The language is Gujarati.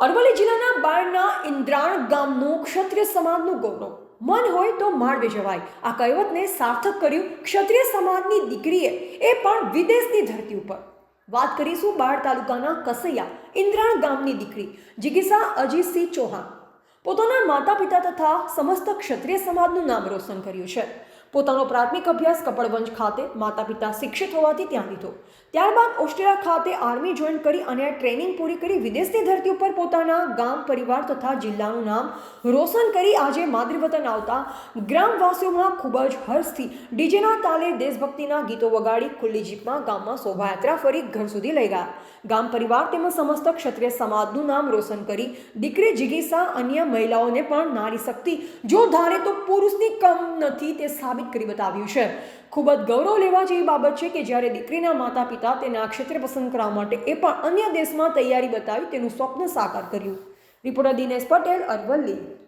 અરવલ્લી જિલ્લાના બાળના ઇન્દ્રાણ ગામનું ક્ષત્રિય સમાજનું ગૌરવ. મન હોય તો માળવે જવાય. આ કહેવતને સાર્થક કર્યું ક્ષત્રિય સમાજની દીકરીએ, એ પણ વિદેશની ધરતી ઉપર. વાત કરીશું બાળ તાલુકાના કસૈયા, ઇન્દ્રાણ ગામની દીકરી, જિગીસા અજીતસિંહ ચૌહાણ. પોતાના માતા પિતા તથા સમસ્ત ક્ષત્રિય સમાજનું નામ રોશન કર્યું છે. પોતાનો પ્રાથમિક અભ્યાસ કપડવંજ ખાતે માતા પિતા શિક્ષિત હોવાથી ત્યાં લીધો. ત્યારબાદ ઓસ્ટ્રેલિયા ખાતે આર્મી જોઈન કરી અને ટ્રેનિંગ પૂરી કરી વિદેશની ધરતી ઉપર પોતાના ગામ, પરિવાર તથા જિલ્લાનું નામ રોશન કરી આજે માતૃવતન આવતા ગ્રામવાસીઓમાં ખૂબ જ હર્ષથી ડીજેના તાલે દેશભક્તિના ગીતો વગાડી ખુલ્લી જીપમાં ગામમાં શોભાયાત્રા ફરી ઘર સુધી લઈ ગયા. ગામ, પરિવાર તેમજ સમસ્ત ક્ષત્રિય સમાજનું નામ રોશન કરી દીકરી જિગીસા અન્ય મહિલાઓને પણ નારી શક્તિ જો ધારે તો પુરુષની કમ નથી તે સાબિત કરી બતાવ્યું છે. ખૂબ જ ગૌરવ લેવા જેવી બાબત છે કે જ્યારે દીકરીના માતા પિતા તેના ક્ષેત્ર પસંદ કરવા માટે એ પણ અન્ય દેશમાં તૈયારી બતાવી તેનું સ્વપ્ન સાકાર કર્યું. રિપોર્ટર દિનેશ પટેલ, અરવલ્લી.